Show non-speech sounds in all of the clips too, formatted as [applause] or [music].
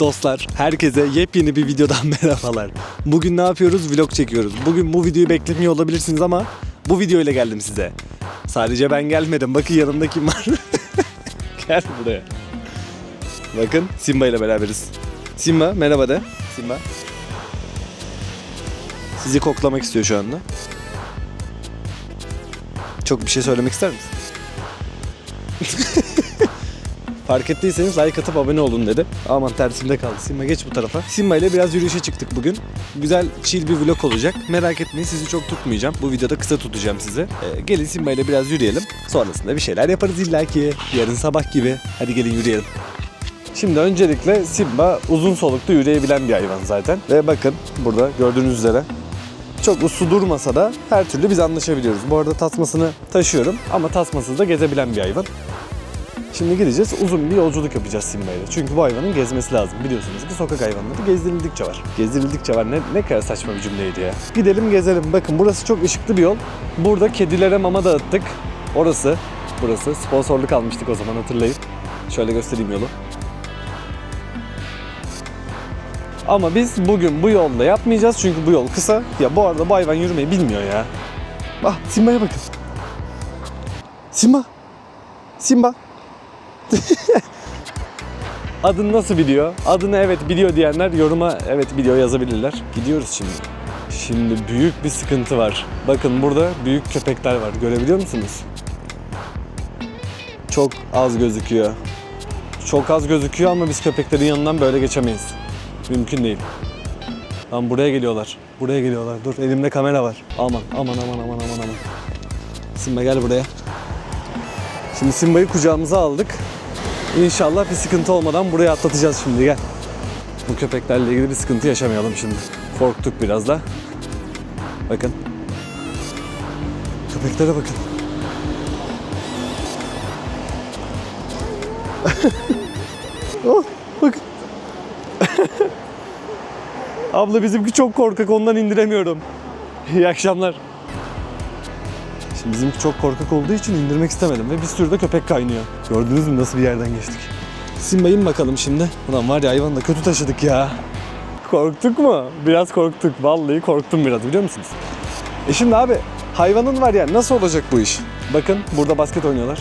Dostlar, herkese yepyeni bir videodan [laughs] merhabalar. Bugün ne yapıyoruz? Vlog çekiyoruz. Bugün bu videoyu beklemiyor olabilirsiniz ama bu video ile geldim size. Sadece ben gelmedim. Bakın yanımda kim var? [laughs] Gel buraya. Bakın Simba ile beraberiz. Simba merhaba de. Simba. Sizi koklamak istiyor şu anda. Çok bir şey söylemek ister misin? [laughs] Fark ettiyseniz like atıp abone olun dedi. Aman tersimde kaldı. Simba geç bu tarafa. Simba ile biraz yürüyüşe çıktık bugün. Güzel chill bir vlog olacak. Merak etmeyin sizi çok tutmayacağım. Bu videoda kısa tutacağım sizi. Ee, gelin Simba ile biraz yürüyelim. Sonrasında bir şeyler yaparız illaki. Yarın sabah gibi. Hadi gelin yürüyelim. Şimdi öncelikle Simba uzun solukta yürüyebilen bir hayvan zaten. Ve bakın burada gördüğünüz üzere çok uslu durmasa da her türlü biz anlaşabiliyoruz. Bu arada tasmasını taşıyorum ama tasmasız da gezebilen bir hayvan. Şimdi gideceğiz uzun bir yolculuk yapacağız Simba ile. Çünkü bu hayvanın gezmesi lazım. Biliyorsunuz ki sokak hayvanları gezdirildikçe var. Gezdirildikçe var ne, ne kadar saçma bir cümleydi ya. Gidelim gezelim. Bakın burası çok ışıklı bir yol. Burada kedilere mama dağıttık. Orası, burası. Sponsorluk almıştık o zaman hatırlayın. Şöyle göstereyim yolu. Ama biz bugün bu yolda yapmayacağız çünkü bu yol kısa. Ya bu arada bu hayvan yürümeyi bilmiyor ya. Ah Simba'ya bakın. Simba. Simba. [laughs] Adını nasıl biliyor? Adını evet biliyor diyenler yoruma evet biliyor yazabilirler. Gidiyoruz şimdi. Şimdi büyük bir sıkıntı var. Bakın burada büyük köpekler var. Görebiliyor musunuz? Çok az gözüküyor. Çok az gözüküyor ama biz köpeklerin yanından böyle geçemeyiz. Mümkün değil. Lan buraya geliyorlar. Buraya geliyorlar. Dur elimde kamera var. Aman aman aman aman aman aman. Simba gel buraya. Şimdi Simba'yı kucağımıza aldık. İnşallah bir sıkıntı olmadan buraya atlatacağız şimdi gel. Bu köpeklerle ilgili bir sıkıntı yaşamayalım şimdi. Korktuk biraz da. Bakın. Köpeklere bakın. [laughs] oh, bakın. [laughs] Abla bizimki çok korkak ondan indiremiyorum. İyi akşamlar. Şimdi bizimki çok korkak olduğu için indirmek istemedim ve bir sürü de köpek kaynıyor. Gördünüz mü nasıl bir yerden geçtik? Simba in bakalım şimdi. Ulan var ya hayvanı da kötü taşıdık ya. Korktuk mu? Biraz korktuk. Vallahi korktum biraz biliyor musunuz? E şimdi abi hayvanın var ya nasıl olacak bu iş? Bakın burada basket oynuyorlar.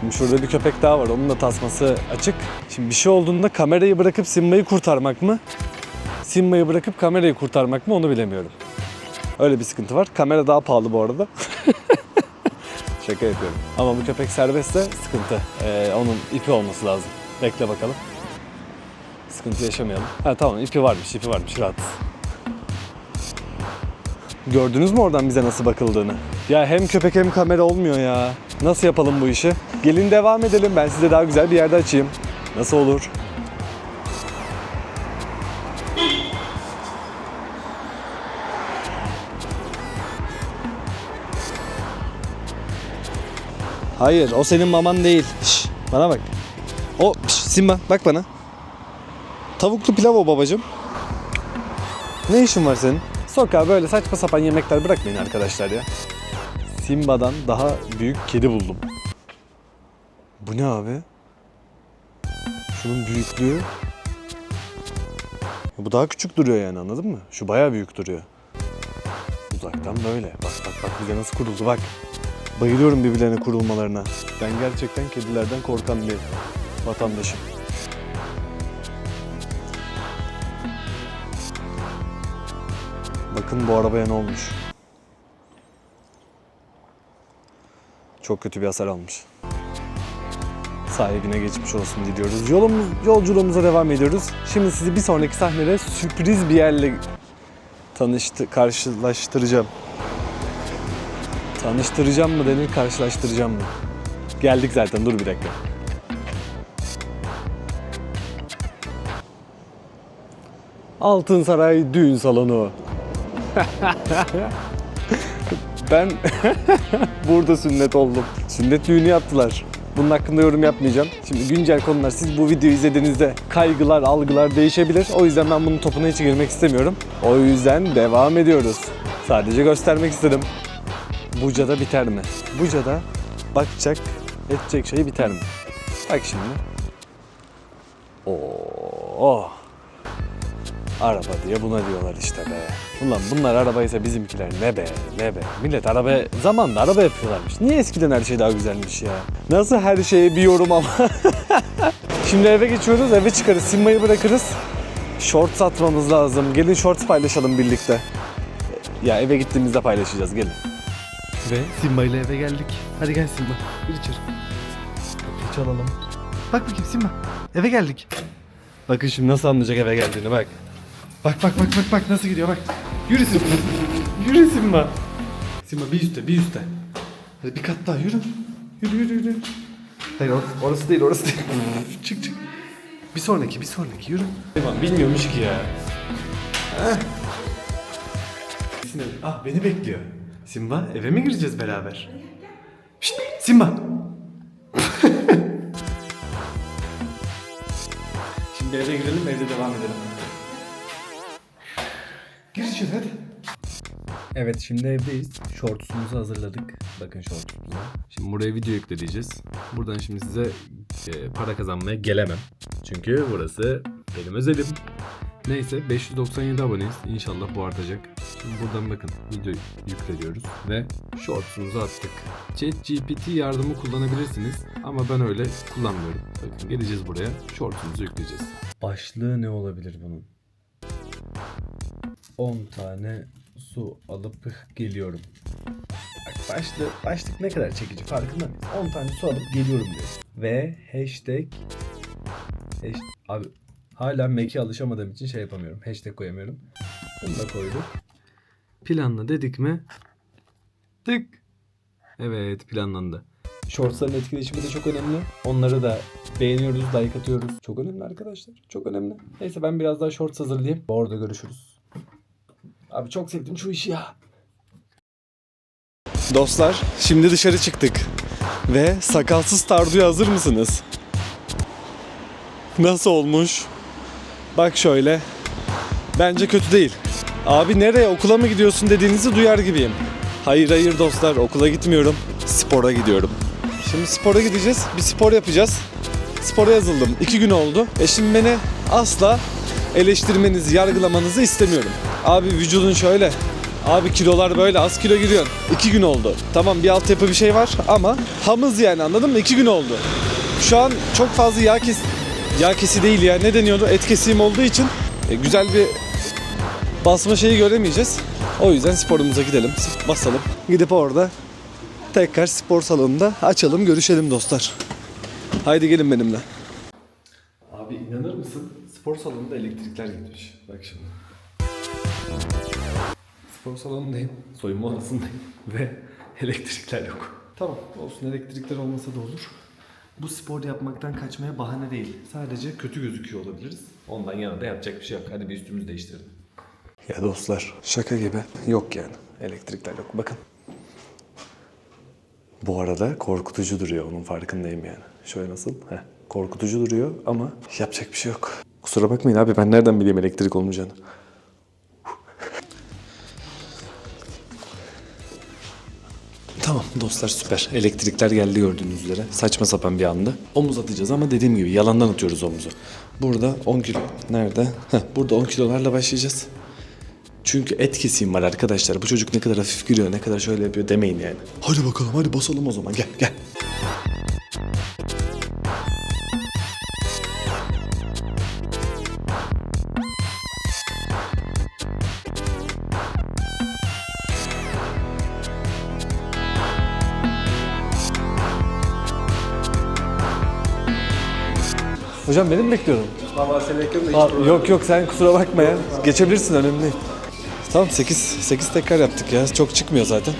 Şimdi şurada bir köpek daha var. Onun da tasması açık. Şimdi bir şey olduğunda kamerayı bırakıp Simba'yı kurtarmak mı? Simba'yı bırakıp kamerayı kurtarmak mı onu bilemiyorum. Öyle bir sıkıntı var. Kamera daha pahalı bu arada. [laughs] Şaka yapıyorum. Ama bu köpek serbestse sıkıntı. Ee, onun ipi olması lazım. Bekle bakalım. Sıkıntı yaşamayalım. Ha tamam ipi varmış, ipi varmış rahatız. Gördünüz mü oradan bize nasıl bakıldığını? Ya hem köpek hem kamera olmuyor ya. Nasıl yapalım bu işi? Gelin devam edelim. Ben size daha güzel bir yerde açayım. Nasıl olur? Hayır, o senin maman değil. Şş, bana bak. O, şş, Simba, bak bana. Tavuklu pilav o babacım. Ne işin var senin? Sokağa böyle saçma sapan yemekler bırakmayın arkadaşlar ya. Simba'dan daha büyük kedi buldum. Bu ne abi? Şunun büyüklüğü. Bu daha küçük duruyor yani anladın mı? Şu bayağı büyük duruyor. Uzaktan böyle. Bak bak bak bize nasıl kuruldu bak. Bayılıyorum birbirlerine kurulmalarına. Ben gerçekten kedilerden korkan bir vatandaşım. Bakın bu arabaya ne olmuş. Çok kötü bir hasar almış. Sahibine geçmiş olsun diliyoruz. Yolumuz, yolculuğumuza devam ediyoruz. Şimdi sizi bir sonraki sahnede sürpriz bir yerle tanıştı, karşılaştıracağım. Tanıştıracağım mı denir, karşılaştıracağım mı? Geldik zaten, dur bir dakika. Altın Saray düğün salonu. [laughs] ben [laughs] burada sünnet oldum. Sünnet düğünü yaptılar. Bunun hakkında yorum yapmayacağım. Şimdi güncel konular siz bu videoyu izlediğinizde kaygılar, algılar değişebilir. O yüzden ben bunun topuna hiç girmek istemiyorum. O yüzden devam ediyoruz. Sadece göstermek istedim. Buca'da biter mi? Buca'da bakacak, edecek şey biter mi? Bak şimdi. Oo. Araba diye buna diyorlar işte be. Ulan bunlar arabaysa bizimkiler ne be ne be. Millet araba zamanla araba yapıyorlarmış. Niye eskiden her şey daha güzelmiş ya? Nasıl her şeye bir yorum ama. [laughs] Şimdi eve geçiyoruz eve çıkarız. Simma'yı bırakırız. Shorts atmamız lazım. Gelin shorts paylaşalım birlikte. Ya eve gittiğimizde paylaşacağız gelin. Ve Simba ile eve geldik. Hadi gel Simba. Gir içeri. Kapıyı çalalım. Bak bakayım Simba. Eve geldik. Bakın şimdi nasıl anlayacak eve geldiğini bak. Bak bak bak bak bak nasıl gidiyor bak. Yürü Simba. Yürü Simba. Simba bir üstte bir üstte. Hadi bir kat daha yürü. Yürü yürü yürü. Hayır or- orası değil orası değil. [laughs] çık çık. Bir sonraki bir sonraki yürü. Simba bilmiyormuş ki ya. Heh. Ah beni bekliyor. Simba eve mi gireceğiz beraber? Şşt, Simba. [laughs] Şimdi eve girelim evde devam edelim. Gir içeri hadi. Evet şimdi evdeyiz. Shortsumuzu hazırladık. Bakın shortsumuza. Şimdi buraya video yükleyeceğiz. Buradan şimdi size e, para kazanmaya gelemem. Çünkü burası benim özelim. Neyse 597 aboneyiz. İnşallah bu artacak. Şimdi buradan bakın video yükleniyoruz ve shortsumuzu attık. ChatGPT yardımı kullanabilirsiniz ama ben öyle kullanmıyorum. Bakın geleceğiz buraya shortsumuzu yükleyeceğiz. Başlığı ne olabilir bunun? 10 tane su alıp geliyorum. Bak başlık, başlık ne kadar çekici farkında mıyız? 10 tane su alıp geliyorum diyor. Ve hashtag, hash, abi hala Mac'e alışamadığım için şey yapamıyorum. Hashtag koyamıyorum. Bunu da koyduk. Planla dedik mi? Tık. Evet planlandı. Shortsların etkileşimi de çok önemli. Onları da beğeniyoruz, like atıyoruz. Çok önemli arkadaşlar. Çok önemli. Neyse ben biraz daha shorts hazırlayayım. Orada görüşürüz. Abi çok sevdim şu işi ya. Dostlar şimdi dışarı çıktık. Ve sakalsız tarduya hazır mısınız? Nasıl olmuş? Bak şöyle. Bence kötü değil. Abi nereye okula mı gidiyorsun dediğinizi duyar gibiyim. Hayır hayır dostlar okula gitmiyorum. Spora gidiyorum. Şimdi spora gideceğiz. Bir spor yapacağız. Spora yazıldım. İki gün oldu. E şimdi beni asla eleştirmenizi, yargılamanızı istemiyorum. Abi vücudun şöyle. Abi kilolar böyle az kilo giriyorsun. İki gün oldu. Tamam bir altyapı bir şey var ama hamız yani anladın mı? İki gün oldu. Şu an çok fazla yağ kes... Yağ kesi değil ya ne deniyordu? Et kesimi olduğu için e, güzel bir basma şeyi göremeyeceğiz. O yüzden sporumuza gidelim, basalım. Gidip orada tekrar spor salonunda açalım, görüşelim dostlar. Haydi gelin benimle. Abi inanır mısın? Spor salonunda elektrikler gitmiş. Bak şimdi. Spor salonundayım, soyunma odasındayım [laughs] ve elektrikler yok. Tamam olsun elektrikler olmasa da olur. Bu spor yapmaktan kaçmaya bahane değil. Sadece kötü gözüküyor olabiliriz. Ondan yana da yapacak bir şey yok. Hadi bir üstümüzü değiştirelim. Ya dostlar şaka gibi yok yani. Elektrikler yok. Bakın. Bu arada korkutucu duruyor. Onun farkındayım yani. Şöyle nasıl? Heh, korkutucu duruyor ama yapacak bir şey yok. Kusura bakmayın abi ben nereden bileyim elektrik olmayacağını. Tamam dostlar süper. Elektrikler geldi gördüğünüz üzere. Saçma sapan bir anda. Omuz atacağız ama dediğim gibi yalandan atıyoruz omuzu. Burada 10 kilo. Nerede? Heh, burada 10 kilolarla başlayacağız. Çünkü et keseyim var arkadaşlar. Bu çocuk ne kadar hafif giriyor, ne kadar şöyle yapıyor demeyin yani. Hadi bakalım hadi basalım o zaman gel gel. Hocam benim bekliyordum. Valla seni bekliyorum da hiç problem yok yok sen kusura bakma ya. Geçebilirsin önemli değil. Tamam 8 8 tekrar yaptık ya. Çok çıkmıyor zaten.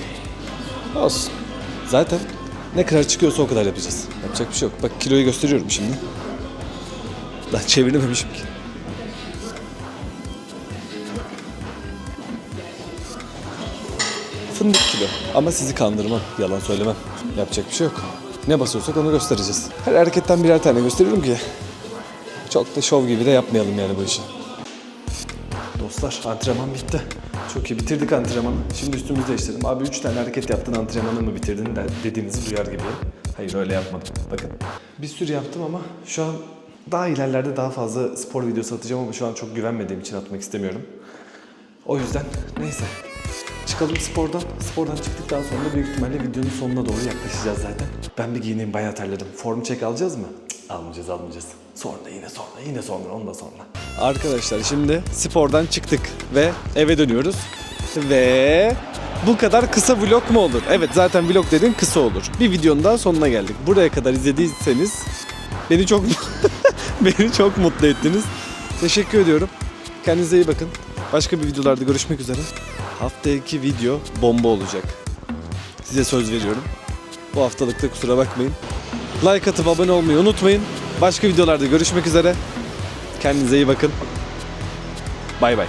Olsun. Zaten ne kadar çıkıyorsa o kadar yapacağız. Yapacak bir şey yok. Bak kiloyu gösteriyorum şimdi. Daha çevirememişim ki. Fındık kilo. Ama sizi kandırmam. Yalan söylemem. Yapacak bir şey yok. Ne basıyorsak onu göstereceğiz. Her hareketten birer tane gösteriyorum ki çok da şov gibi de yapmayalım yani bu işi. Dostlar antrenman bitti. Çok iyi bitirdik antrenmanı. Şimdi üstümüzü değiştirelim. Abi 3 tane hareket yaptın antrenmanı mı bitirdin de dediğinizi duyar gibi. Hayır öyle yapmadım. Bakın bir sürü yaptım ama şu an Daha ilerlerde daha fazla spor videosu atacağım ama şu an çok güvenmediğim için atmak istemiyorum. O yüzden neyse. Çıkalım spordan. Spordan çıktıktan sonra büyük ihtimalle videonun sonuna doğru yaklaşacağız zaten. Ben bir giyineyim bayağı terledim. Form çek alacağız mı? Almayacağız almayacağız. Sonra yine sonra yine sonra onu da sonra. Arkadaşlar şimdi spordan çıktık ve eve dönüyoruz. Ve bu kadar kısa vlog mu olur? Evet zaten vlog dediğin kısa olur. Bir videonun daha sonuna geldik. Buraya kadar izlediyseniz beni çok [laughs] beni çok mutlu ettiniz. Teşekkür ediyorum. Kendinize iyi bakın. Başka bir videolarda görüşmek üzere. Haftaki video bomba olacak. Size söz veriyorum. Bu haftalıkta kusura bakmayın. Like atıp abone olmayı unutmayın. Başka videolarda görüşmek üzere. Kendinize iyi bakın. Bay bay.